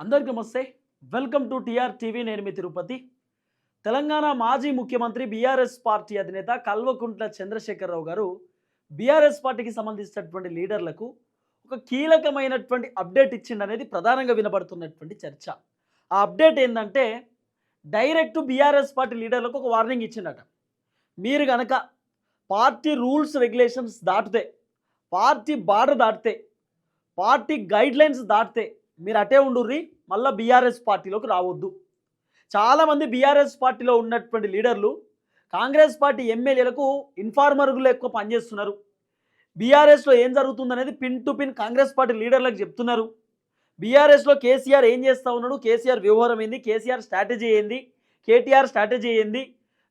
అందరికీ నమస్తే. Welcome to TR TV నేను మీ తిరుపతి. తెలంగాణ మాజీ ముఖ్యమంత్రి బీఆర్ఎస్ పార్టీ అధినేత కల్వకుంట్ల చంద్రశేఖరరావు గారు బీఆర్ఎస్ పార్టీకి సంబంధించినటువంటి లీడర్లకు ఒక కీలకమైనటువంటి అప్డేట్ ఇచ్చిండనేది ప్రధానంగా వినబడుతున్నటువంటి చర్చ. ఆ అప్డేట్ ఏంటంటే డైరెక్ట్ బీఆర్ఎస్ పార్టీ లీడర్లకు ఒక వార్నింగ్ ఇచ్చిండట. మీరు గనక పార్టీ రూల్స్ రెగ్యులేషన్స్ దాటితే పార్టీ బార్డర్ దాటితే పార్టీ గైడ్లైన్స్ దాటితే మీరు అటే ఉండుర్రి మళ్ళీ బీఆర్ఎస్ పార్టీలోకి రావద్దు. చాలామంది బీఆర్ఎస్ పార్టీలో ఉన్నటువంటి లీడర్లు కాంగ్రెస్ పార్టీ ఎమ్మెల్యేలకు ఇన్ఫార్మర్లు ఎక్కువ పనిచేస్తున్నారు. బీఆర్ఎస్లో ఏం జరుగుతుందనేది pin to pin Congress party లీడర్లకు చెప్తున్నారు. బీఆర్ఎస్లో కేసీఆర్ ఏం చేస్తూ ఉన్నాడు? కేసీఆర్ వ్యవహారం ఏంది? కేసీఆర్ స్ట్రాటజీ ఏంది? కేటీఆర్ స్ట్రాటజీ ఏంది?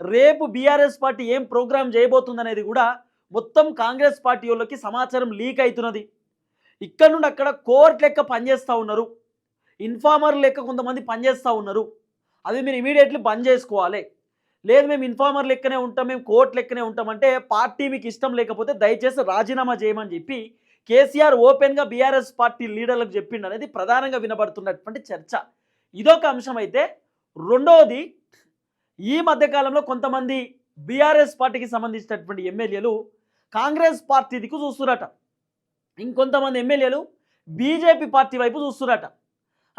రేపు బీఆర్ఎస్ పార్టీ ఏం ప్రోగ్రామ్ చేయబోతుందనేది కూడా మొత్తం కాంగ్రెస్ పార్టీ వాళ్ళకి సమాచారం లీక్ అవుతున్నది ఇక్కడ నుండి అక్కడ కోర్ట్ లెక్క పనిచేస్తూ ఉన్నారు. ఇన్ఫార్మర్ లెక్క కొంతమంది పనిచేస్తూ ఉన్నారు. అది మీరు ఇమీడియట్లీ బంద్ చేసుకోవాలి. లేదు మేము ఇన్ఫార్మర్ లెక్కనే ఉంటాం మేము కోర్ట్ లెక్కనే ఉంటామంటే పార్టీ మీకు ఇష్టం లేకపోతే దయచేసి రాజీనామా చేయమని చెప్పి కేసీఆర్ ఓపెన్గా బీఆర్ఎస్ పార్టీ లీడర్లకు చెప్పిండు అనేది ప్రధానంగా వినబడుతున్నటువంటి చర్చ. ఇదొక అంశం అయితే. రెండవది ఈ మధ్యకాలంలో కొంతమంది బీఆర్ఎస్ పార్టీకి సంబంధించినటువంటి ఎమ్మెల్యేలు కాంగ్రెస్ పార్టీ దిక్కు చూస్తురట ఇంకొంతమంది ఎమ్మెల్యేలు బీజేపీ పార్టీ వైపు చూస్తున్నారట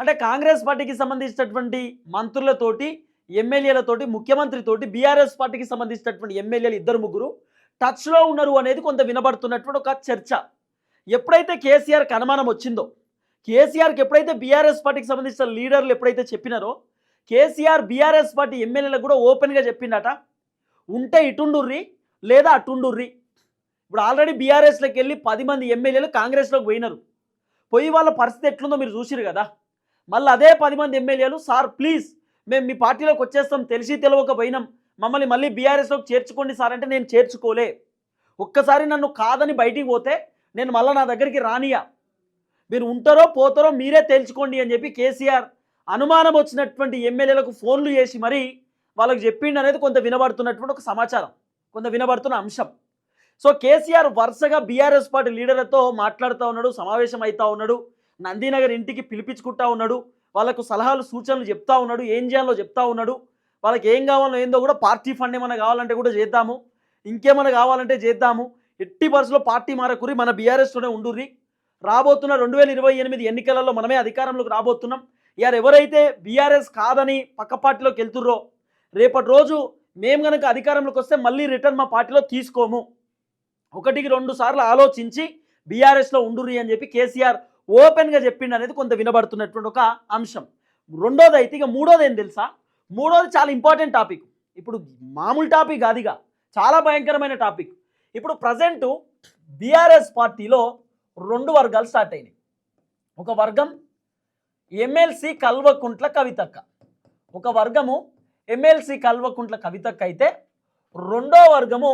అంటే కాంగ్రెస్ పార్టీకి సంబంధించినటువంటి మంత్రులతోటి ఎమ్మెల్యేలతోటి ముఖ్యమంత్రితోటి బీఆర్ఎస్ పార్టీకి సంబంధించినటువంటి ఎమ్మెల్యేలు ఇద్దరు ముగ్గురు టచ్లో ఉన్నారు అనేది కొంత వినబడుతున్నటువంటి ఒక చర్చ. ఎప్పుడైతే కేసీఆర్కి అనుమానం వచ్చిందో కేసీఆర్కి ఎప్పుడైతే బీఆర్ఎస్ పార్టీకి సంబంధించిన లీడర్లు ఎప్పుడైతే చెప్పినారో కేసీఆర్ బీఆర్ఎస్ పార్టీ ఎమ్మెల్యేలకు కూడా ఓపెన్గా చెప్పిండట. ఉంటే ఇటుండుర్రి లేదా అటుండుర్రి ఇప్పుడు ఆల్రెడీ బీఆర్ఎస్లోకి వెళ్ళి పది మంది ఎమ్మెల్యేలు కాంగ్రెస్లోకి పోయినారు. పోయి వాళ్ళ పరిస్థితి ఎట్లుందో మీరు చూసిరు కదా. మళ్ళీ అదే పది మంది ఎమ్మెల్యేలు సార్ ప్లీజ్ మేము మీ పార్టీలోకి వచ్చేస్తాం తెలిసి తెలవక మమ్మల్ని మళ్ళీ బీఆర్ఎస్లోకి చేర్చుకోండి సార్ అంటే నేను చేర్చుకోలే. ఒక్కసారి నన్ను కాదని బయటికి పోతే నేను మళ్ళీ నా దగ్గరికి రానియా మీరు ఉంటారో పోతారో మీరే తేల్చుకోండి అని చెప్పి కేసీఆర్ అనుమానం వచ్చినటువంటి ఎమ్మెల్యేలకు ఫోన్లు చేసి మరీ వాళ్ళకి చెప్పిండనేది కొంత వినబడుతున్నటువంటి ఒక సమాచారం కొంత వినబడుతున్న అంశం. సో కేసీఆర్ వరుసగా బీఆర్ఎస్ పార్టీ లీడర్లతో మాట్లాడుతూ ఉన్నాడు సమావేశం అవుతా ఉన్నాడు నందీనగర్ ఇంటికి పిలిపించుకుంటా ఉన్నాడు వాళ్ళకు సలహాలు సూచనలు చెప్తా ఉన్నాడు ఏం చేయాలో చెప్తా ఉన్నాడు వాళ్ళకి ఏం కావాలో ఏందో కూడా పార్టీ ఫండ్ ఏమైనా కావాలంటే కూడా చేద్దాము ఇంకేమైనా కావాలంటే చేద్దాము ఎట్టి పరిస్థితుల్లో పార్టీ మారకురి మన బీఆర్ఎస్లోనే ఉండుర్రి. రాబోతున్న రెండు వేల ఇరవై ఎనిమిది ఎన్నికలలో మనమే అధికారంలోకి రాబోతున్నాం. ఇయారు ఎవరైతే బీఆర్ఎస్ కాదని పక్క పార్టీలోకి వెళ్తుర్రో రేపటి రోజు మేము కనుక అధికారంలోకి వస్తే మళ్ళీ రిటర్న్ మా పార్టీలో తీసుకోము. ఒకటికి రెండు సార్లు ఆలోచించి బీఆర్ఎస్లో ఉండుర్రి అని చెప్పి కేసీఆర్ ఓపెన్గా చెప్పిండు అనేది కొంత వినబడుతున్నటువంటి ఒక అంశం. రెండోది అయితే ఇక మూడోది ఏం తెలుసా? మూడోది చాలా ఇంపార్టెంట్ టాపిక్. ఇప్పుడు మామూలు టాపిక్ కాదుగా చాలా భయంకరమైన టాపిక్. ఇప్పుడు ప్రజెంటు బీఆర్ఎస్ పార్టీలో రెండు వర్గాలు స్టార్ట్ అయినాయి. ఒక వర్గం ఎమ్మెల్సీ కల్వకుంట్ల కవితక్క. ఒక వర్గము ఎమ్మెల్సీ కల్వకుంట్ల కవితక్క అయితే రెండో వర్గము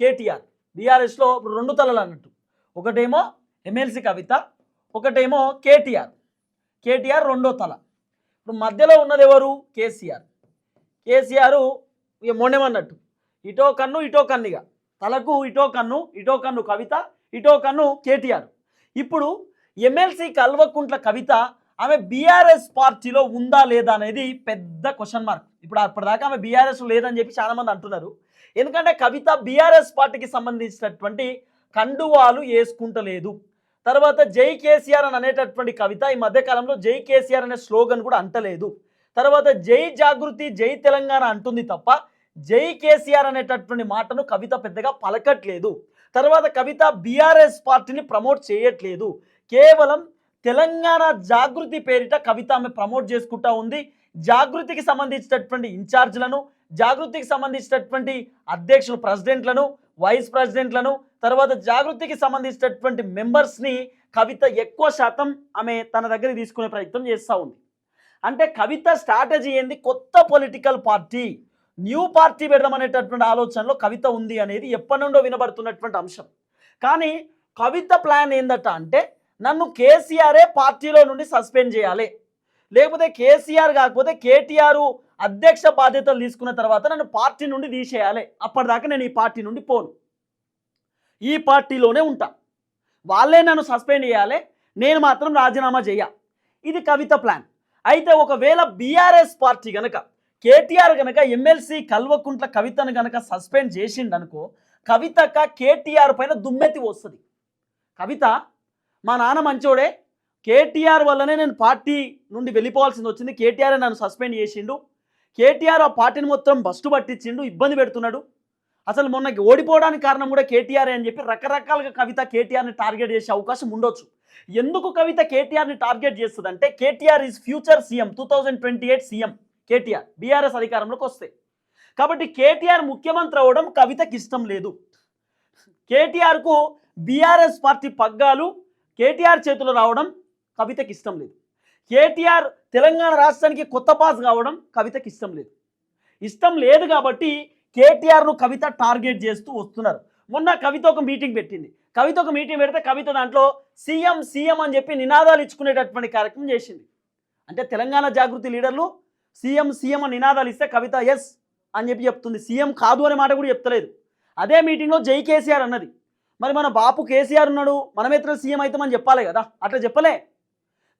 కేటీఆర్. బీఆర్ఎస్లో రెండు తలలు అన్నట్టు. ఒకటేమో ఎమ్మెల్సీ కవిత ఒకటేమో కేటీఆర్. కేటీఆర్ రెండో తల. ఇప్పుడు మధ్యలో ఉన్నది ఎవరు? కేసీఆర్. కేసీఆర్ ఇక మొండెమన్నట్టు ఇటో కన్ను ఇటో కన్నుగా తలకు ఇటో కన్ను ఇటో కన్ను కవిత ఇటో కన్ను కేటీఆర్. ఇప్పుడు ఎమ్మెల్సీ కల్వకుంట్ల కవిత ఆమె బీఆర్ఎస్ పార్టీలో ఉందా లేదా అనేది పెద్ద క్వశ్చన్ మార్క్ ఇప్పుడు అప్పటిదాకా ఆమె బీఆర్ఎస్ లేదని చెప్పి చాలామంది అంటున్నారు. ఎందుకంటే కవిత బీఆర్ఎస్ పార్టీకి సంబంధించినటువంటి కండువాలు వేసుకుంటలేదు. తర్వాత జై కేసీఆర్ అని అనేటటువంటి కవిత ఈ మధ్యకాలంలో జై కేసీఆర్ అనే స్లోగన్ కూడా అంటలేదు. తర్వాత జై జాగృతి జై తెలంగాణ అంటుంది తప్ప జై కేసీఆర్ అనేటటువంటి మాటను కవిత పెద్దగా పలకట్లేదు. తర్వాత కవిత బీఆర్ఎస్ పార్టీని ప్రమోట్ చేయట్లేదు. కేవలం తెలంగాణ జాగృతి పేరిట కవిత ఆమె ప్రమోట్ చేసుకుంటా ఉంది. జాగృతికి సంబంధించినటువంటి ఇన్ఛార్జ్లను జాగృతికి సంబంధించినటువంటి అధ్యక్షులు ప్రెసిడెంట్లను వైస్ ప్రెసిడెంట్లను తర్వాత జాగృతికి సంబంధించినటువంటి మెంబర్స్ని కవిత ఎక్కువ శాతం ఆమె తన దగ్గర తీసుకునే ప్రయత్నం చేస్తూ ఉంది. అంటే కవిత స్ట్రాటజీ ఏంది? కొత్త పొలిటికల్ పార్టీ న్యూ పార్టీ పెడదామనేటటువంటి ఆలోచనలో కవిత ఉంది అనేది ఎప్పటి నుండో వినబడుతున్నటువంటి అంశం. కానీ కవిత ప్లాన్ ఏందట అంటే నన్ను కేసీఆరే పార్టీలో నుండి సస్పెండ్ చేయాలి. లేకపోతే కేసీఆర్ కాకపోతే కేటీఆర్ అధ్యక్ష బాధ్యతలు తీసుకున్న తర్వాత నన్ను పార్టీ నుండి తీసేయాలి. అప్పటిదాకా నేను ఈ పార్టీ నుండి పోను. ఈ పార్టీలోనే ఉంటా. వాళ్ళే నన్ను సస్పెండ్ చేయాలి. నేను మాత్రం రాజీనామా చేయ. ఇది కవిత ప్లాన్. అయితే ఒకవేళ బీఆర్ఎస్ పార్టీ కనుక కేటీఆర్ కనుక ఎమ్మెల్సీ కల్వకుంట్ల కవితను కనుక సస్పెండ్ చేసిండనుకో కవితక కేటీఆర్ పైన దుమ్మెత్తి వస్తుంది. కవిత మా నాన్న మంచోడే కేటీఆర్ వల్లనే నేను పార్టీ నుండి వెళ్ళిపోవాల్సింది వచ్చింది. కేటీఆర్ నన్ను సస్పెండ్ చేసిండు. కేటీఆర్ ఆ పార్టీని మొత్తం బస్టు పట్టించిండు ఇబ్బంది పెడుతున్నాడు. అసలు మొన్నకి ఓడిపోవడానికి కారణం కూడా కేటీఆర్ అని చెప్పి రకరకాలుగా కవిత కేటీఆర్ని టార్గెట్ చేసే అవకాశం ఉండొచ్చు. ఎందుకు కవిత కేటీఆర్ని టార్గెట్ చేస్తుంది అంటే KTR is future CM two thousand twenty eight CM KTR BRS అధికారంలోకి వస్తే. కాబట్టి కేటీఆర్ ముఖ్యమంత్రి అవ్వడం కవితకి ఇష్టం లేదు. కేటీఆర్కు బీఆర్ఎస్ పార్టీ పగ్గాలు కేటీఆర్ చేతిలో రావడం కవితకి ఇష్టం లేదు. కేటీఆర్ తెలంగాణ రాష్ట్రానికి కొత్త పాస్ కావడం కవితకి ఇష్టం లేదు. ఇష్టం లేదు కాబట్టి కేటీఆర్ను కవిత టార్గెట్ చేస్తూ వస్తున్నారు. మొన్న కవిత ఒక మీటింగ్ పెట్టింది. కవిత ఒక మీటింగ్ పెడితే కవిత దాంట్లో సీఎం సీఎం అని చెప్పి నినాదాలు ఇచ్చుకునేటటువంటి కార్యక్రమం చేసింది. అంటే తెలంగాణ జాగృతి లీడర్లు సీఎం సీఎం అని నినాదాలు ఇస్తే కవిత ఎస్ అని చెప్పి చెప్తుంది. సీఎం కాదు అనే మాట కూడా చెప్తలేదు. అదే మీటింగ్లో జై కేసీఆర్ అన్నది. మరి మన బాపు కేసీఆర్ ఉన్నాడు. మనమేతర సీఎం అవుతామని చెప్పాలి కదా. అట్లా చెప్పలే.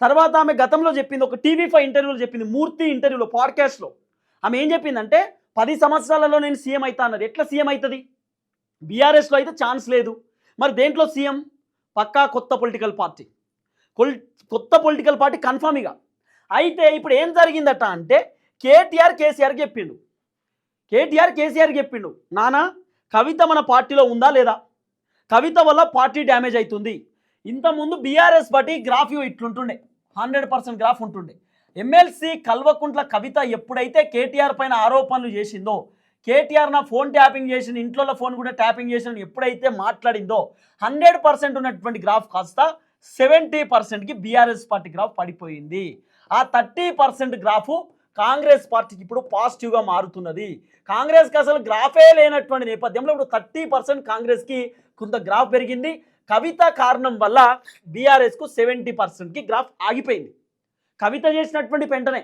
తర్వాత ఆమె గతంలో చెప్పింది ఒక టీవీ ఫైవ్ ఇంటర్వ్యూలో చెప్పింది మూర్తి ఇంటర్వ్యూలో పాడ్కాస్ట్లో ఆమె ఏం చెప్పిందంటే పది సంవత్సరాలలో నేను సీఎం అవుతా అన్నది. ఎట్లా సీఎం అవుతుంది బీఆర్ఎస్లో అయితే ఛాన్స్ లేదు. మరి దేంట్లో సీఎం? పక్కా కొత్త పొలిటికల్ పార్టీ కొల్- కొత్త పొలిటికల్ పార్టీ కన్ఫామ్ ఇక. అయితే ఇప్పుడు ఏం జరిగిందట అంటే కేటీఆర్ కేసీఆర్కి చెప్పిండు. కేటీఆర్ కేసీఆర్ చెప్పిండు నానా కవిత మన పార్టీలో ఉందా లేదా? కవిత వల్ల పార్టీ డ్యామేజ్ అవుతుంది ఇంతకుముందు బీఆర్ఎస్ పార్టీ గ్రాఫ్యూ ఇట్లుంటుండే. హండ్రెడ్ పర్సెంట్ గ్రాఫ్ ఉంటుండే. ఎమ్మెల్సీ కల్వకుంట్ల కవిత ఎప్పుడైతే కేటీఆర్ పైన ఆరోపణలు చేసిందో కేటీఆర్ నా ఫోన్ ట్యాపింగ్ చేసిన ఇంట్లో ఫోన్ కూడా ట్యాపింగ్ చేసిన ఎప్పుడైతే మాట్లాడిందో హండ్రెడ్ పర్సెంట్ ఉన్నటువంటి గ్రాఫ్ కాస్త సెవెంటీ పర్సెంట్కి బీఆర్ఎస్ పార్టీ గ్రాఫ్ పడిపోయింది. ఆ థర్టీ పర్సెంట్ గ్రాఫు కాంగ్రెస్ పార్టీకి ఇప్పుడు పాజిటివ్గా మారుతున్నది. కాంగ్రెస్కి అసలు గ్రాఫే లేనటువంటి నేపథ్యంలో ఇప్పుడు థర్టీ పర్సెంట్ కాంగ్రెస్కి కొంత గ్రాఫ్ పెరిగింది. కవిత కారణం వల్ల బీఆర్ఎస్కు సెవెంటీ పర్సెంట్కి గ్రాఫ్ ఆగిపోయింది. కవిత చేసినటువంటి వెంటనే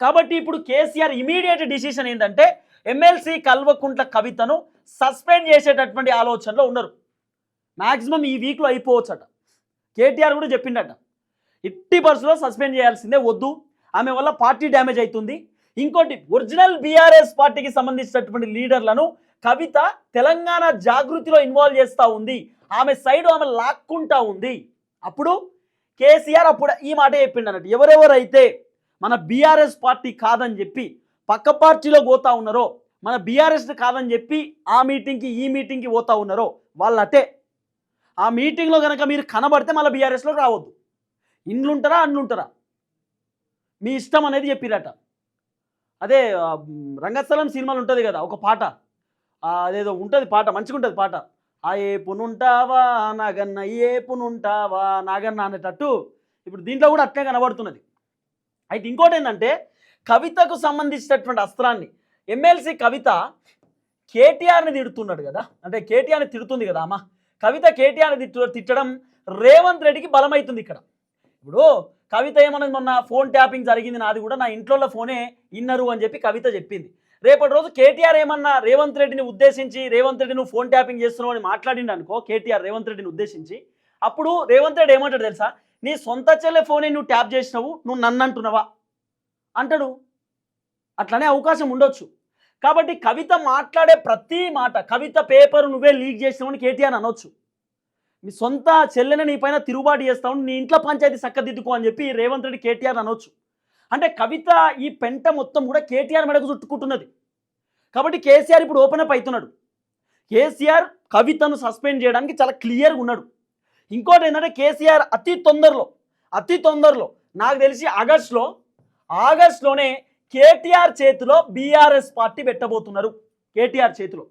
కాబట్టి ఇప్పుడు కేసీఆర్ ఇమీడియట్ డిసిషన్ ఏంటంటే ఎమ్మెల్సీ కల్వకుంట్ల కవితను సస్పెండ్ చేసేటటువంటి ఆలోచనలో ఉన్నారు. మ్యాక్సిమం ఈ వీక్లో అయిపోవచ్చట. కేటీఆర్ కూడా చెప్పిండట. ఎట్టి బస్సులో సస్పెండ్ చేయాల్సిందే వద్దు. ఆమె వల్ల పార్టీ డ్యామేజ్ అవుతుంది. ఇంకోటి ఒరిజినల్ బీఆర్ఎస్ పార్టీకి సంబంధించినటువంటి లీడర్లను కవిత తెలంగాణ జాగృతిలో ఇన్వాల్వ్ చేస్తూ ఉంది. ఆమె సైడ్ ఆమె లాక్కుంటా ఉంది. అప్పుడు కేసీఆర్ అప్పుడు ఈ మాట చెప్పిండు అన్నట్టు. ఎవరెవరైతే మన బీఆర్ఎస్ పార్టీ కాదని చెప్పి పక్క పార్టీలో పోతా ఉన్నారో మన బీఆర్ఎస్ కాదని చెప్పి ఆ మీటింగ్కి ఈ మీటింగ్కి పోతా ఉన్నారో వాళ్ళటే ఆ మీటింగ్లో కనుక మీరు కనబడితే మళ్ళీ బీఆర్ఎస్లో రావద్దు. ఇండ్లుంటారా అండ్లుంటారా మీ ఇష్టం అనేది చెప్పిరట. అదే రంగస్థలం సినిమాలు ఉంటుంది కదా ఒక పాట. అదేదో ఉంటుంది పాట మంచిగా ఉంటుంది పాట. ఆ ఏపునుంటావా నాగన్న ఏపునుంటావా నాగన్న అనేటట్టు ఇప్పుడు దీంట్లో కూడా అట్లే కనబడుతున్నది. అయితే ఇంకోటి ఏంటంటే కవితకు సంబంధించినటువంటి అస్త్రాన్ని ఎమ్మెల్సీ కవిత కేటీఆర్ని తిడుతున్నాడు కదా. అంటే కేటీఆర్ని తిడుతుంది కదా అమ్మ. కవిత కేటీఆర్ని తిట్టు తిట్టడం రేవంత్ రెడ్డికి బలమవుతుంది ఇక్కడ. ఇప్పుడు కవిత ఏమన్నది మొన్న ఫోన్ ట్యాపింగ్ జరిగింది నాది కూడా నా ఇంట్లో ఫోనే ఇన్నరు అని చెప్పి కవిత చెప్పింది. రేపటి రోజు కేటీఆర్ ఏమన్నా రేవంత్ రెడ్డిని ఉద్దేశించి రేవంత్ రెడ్డి నువ్వు ఫోన్ ట్యాపింగ్ చేస్తున్నావు అని మాట్లాడిండు అనుకో కేటీఆర్ రేవంత్ రెడ్డిని ఉద్దేశించి అప్పుడు రేవంత్ రెడ్డి ఏమంటాడు తెలుసా? నీ సొంత చెల్లె ఫోనే నువ్వు ట్యాప్ చేసినావు నువ్వు నన్ను అంటున్నావా? అంటాడు. అట్లనే అవకాశం ఉండొచ్చు. కాబట్టి కవిత మాట్లాడే ప్రతి మాట కవిత పేపర్ నువ్వే లీక్ చేసినావు అని కేటీఆర్ అనొచ్చు. మీ సొంత చెల్లెని నీ పైన తిరుగుబాటు చేస్తావు నీ ఇంట్లో పంచాయతీ సక్కదిద్దుకో అని చెప్పి రేవంత్ రెడ్డి కేటీఆర్ అనొచ్చు. అంటే కవిత ఈ పెంట మొత్తం కూడా కేటీఆర్ మెడకు చుట్టుకుంటున్నది. కాబట్టి కేసీఆర్ ఇప్పుడు ఓపెన్ అప్ అవుతున్నాడు. కేసీఆర్ కవితను సస్పెండ్ చేయడానికి చాలా క్లియర్గా ఉన్నాడు. ఇంకోటి ఏంటంటే కేసీఆర్ అతి తొందరలో అతి తొందరలో నాకు తెలిసి ఆగస్టులో ఆగస్టులోనే కేటీఆర్ చేతిలో బీఆర్ఎస్ పార్టీ పెట్టబోతున్నారు. కేటీఆర్ చేతిలో.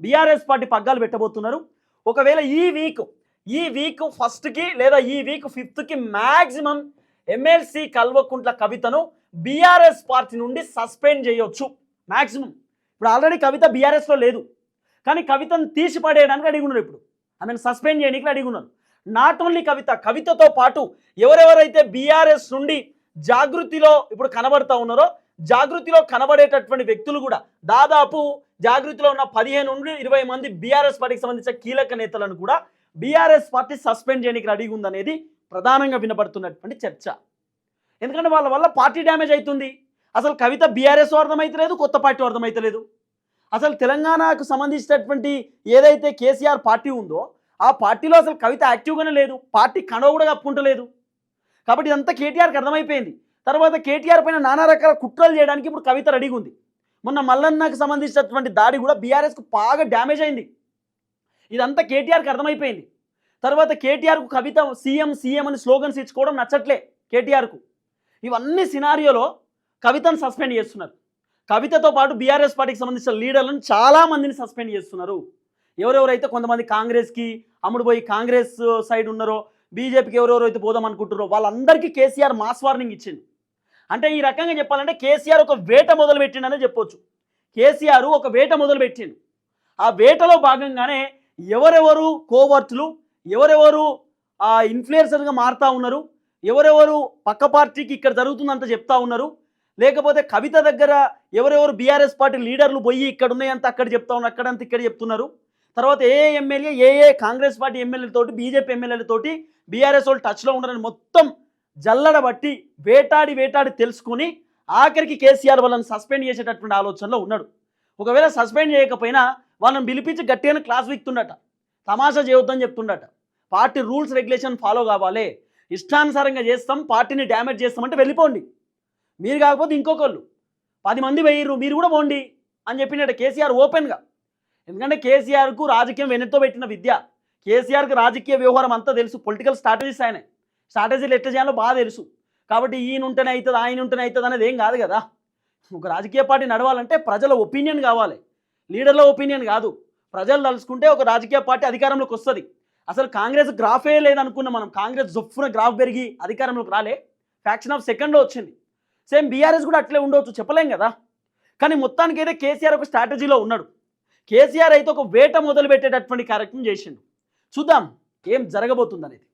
బీఆర్ఎస్ పార్టీ పగ్గాలు పెట్టబోతున్నారు. ఒకవేళ ఈ వీక్ ఈ వీక్ ఫస్ట్కి లేదా ఈ వీక్ ఫిఫ్త్కి మ్యాక్సిమం ఎమ్మెల్సీ కల్వకుంట్ల కవితను బీఆర్ఎస్ పార్టీ నుండి సస్పెండ్ చేయొచ్చు. మ్యాక్సిమం ఇప్పుడు ఆల్రెడీ కవిత బీఆర్ఎస్లో లేదు. కానీ కవితను తీసి పడేయడానికి అడిగి ఉన్నారు ఇప్పుడు. ఆమెను సస్పెండ్ చేయడానికి అడిగున్నారు నాట్ ఓన్లీ కవిత కవితతో పాటు ఎవరెవరైతే బీఆర్ఎస్ నుండి జాగృతిలో ఇప్పుడు కనబడతా ఉన్నారో జాగృతిలో కనబడేటటువంటి వ్యక్తులు కూడా దాదాపు జాగృతిలో ఉన్న పదిహేను నుండి ఇరవై మంది బీఆర్ఎస్ పార్టీకి సంబంధించిన కీలక నేతలను కూడా బీఆర్ఎస్ పార్టీ సస్పెండ్ చేయడానికి రెడీగా ఉందనేది ప్రధానంగా వినబడుతున్నటువంటి చర్చ. ఎందుకంటే వాళ్ళ వల్ల పార్టీ డ్యామేజ్ అవుతుంది అసలు కవిత బీఆర్ఎస్ అర్థమైతలేదు కొత్త పార్టీ అర్థమైతలేదు. అసలు తెలంగాణకు సంబంధించినటువంటి ఏదైతే కేసీఆర్ పార్టీ ఉందో ఆ పార్టీలో అసలు కవిత యాక్టివ్గానే లేదు. పార్టీ కండవ కూడా కప్పుకుంటలేదు కాబట్టి ఇదంతా కేటీఆర్కి అర్థమైపోయింది. తర్వాత కేటీఆర్ పైన నానా రకాల కుట్రలు చేయడానికి ఇప్పుడు కవిత రెడీగా ఉంది. మొన్న మల్లన్నకు సంబంధించినటువంటి దాడి కూడా బీఆర్ఎస్కు బాగా డ్యామేజ్ అయింది. ఇదంతా కేటీఆర్కి అర్థమైపోయింది. తర్వాత కేటీఆర్కు కవిత సీఎం సీఎం అని స్లోగన్స్ ఇచ్చుకోవడం నచ్చట్లే కేటీఆర్కు ఇవన్నీ సినారియోలో కవితను సస్పెండ్ చేస్తున్నారు. కవితతో పాటు బీఆర్ఎస్ పార్టీకి సంబంధించిన లీడర్లను చాలా మందిని సస్పెండ్ చేస్తున్నారు. ఎవరెవరైతే కొంతమంది కాంగ్రెస్కి అమ్ముడు పోయి కాంగ్రెస్ సైడ్ ఉన్నారో బీజేపీకి ఎవరెవరైతే పోదాం అనుకుంటున్నారో వాళ్ళందరికీ కేసీఆర్ మాస్ వార్నింగ్ ఇచ్చింది అంటే ఈ రకంగా చెప్పాలంటే కేసీఆర్ ఒక వేట మొదలుపెట్టిండనే చెప్పొచ్చు. కేసీఆర్ ఒక వేట మొదలుపెట్టిండు. ఆ వేటలో భాగంగానే ఎవరెవరు కోవర్టులు ఎవరెవరు ఆ ఇన్ఫ్లుయెన్సర్గా మారుతూ ఉన్నారు? ఎవరెవరు పక్క పార్టీకి ఇక్కడ జరుగుతుందంత చెప్తా ఉన్నారు? లేకపోతే కవిత దగ్గర ఎవరెవరు బీఆర్ఎస్ పార్టీ లీడర్లు పోయి ఇక్కడ ఉన్నాయంత అక్కడ చెప్తా ఉన్నారు అక్కడంత ఇక్కడ చెప్తున్నారు? తర్వాత ఏ ఎమ్మెల్యే ఏ ఏ కాంగ్రెస్ పార్టీ ఎమ్మెల్యేలతోటి బీజేపీ ఎమ్మెల్యేలతోటి బీఆర్ఎస్ వాళ్ళు టచ్లో ఉన్నారని మొత్తం జల్లడ బట్టి వేటాడి వేటాడి తెలుసుకుని ఆఖరికి కేసీఆర్ వాళ్ళని సస్పెండ్ చేసేటటువంటి ఆలోచనలో ఉన్నాడు. ఒకవేళ సస్పెండ్ చేయకపోయినా వాళ్ళని పిలిపించి గట్టిగానే క్లాస్ వీక్తుండట. తమాషా చేయొద్దని చెప్తుండట. పార్టీ రూల్స్ రెగ్యులేషన్ ఫాలో కావాలి. ఇష్టానుసారంగా చేస్తాం పార్టీని డ్యామేజ్ చేస్తామంటే వెళ్ళిపోండి. మీరు కాకపోతే ఇంకొకళ్ళు. పది మంది వేయరు మీరు కూడా పోండి అని చెప్పినట్టు కేసీఆర్ ఓపెన్గా. ఎందుకంటే కేసీఆర్కు రాజకీయం వెనక్తో పెట్టిన విద్య. కేసీఆర్కి రాజకీయ వ్యవహారం అంతా తెలుసు. పొలిటికల్ స్ట్రాటజీస్ ఆయన. స్ట్రాటజీలు ఎట్లా చేయాలో బాగా తెలుసు. కాబట్టి ఈయన ఉంటేనే అవుతుంది ఆయన ఉంటేనే అవుతుంది అనేది ఏం కాదు కదా. ఒక రాజకీయ పార్టీ నడవాలంటే ప్రజల ఒపీనియన్ కావాలి. లీడర్ల ఒపీనియన్ కాదు. ప్రజలు తలుచుకుంటే ఒక రాజకీయ పార్టీ అధికారంలోకి వస్తుంది. అసలు కాంగ్రెస్ గ్రాఫే లేదనుకున్నాం మనం కాంగ్రెస్ జొప్పున గ్రాఫ్ పెరిగి అధికారంలోకి రాలే. ఫ్యాక్షన్ ఆఫ్ సెకండ్లో వచ్చింది. సేమ్ బీఆర్ఎస్ కూడా అట్లే ఉండవచ్చు చెప్పలేం కదా. కానీ మొత్తానికి అయితే కేసీఆర్ ఒక స్ట్రాటజీలో ఉన్నాడు. కేసీఆర్ అయితే ఒక వేట మొదలు పెట్టేటటువంటి కార్యక్రమం చేసిండు. చూద్దాం ఏం జరగబోతుంది అనేది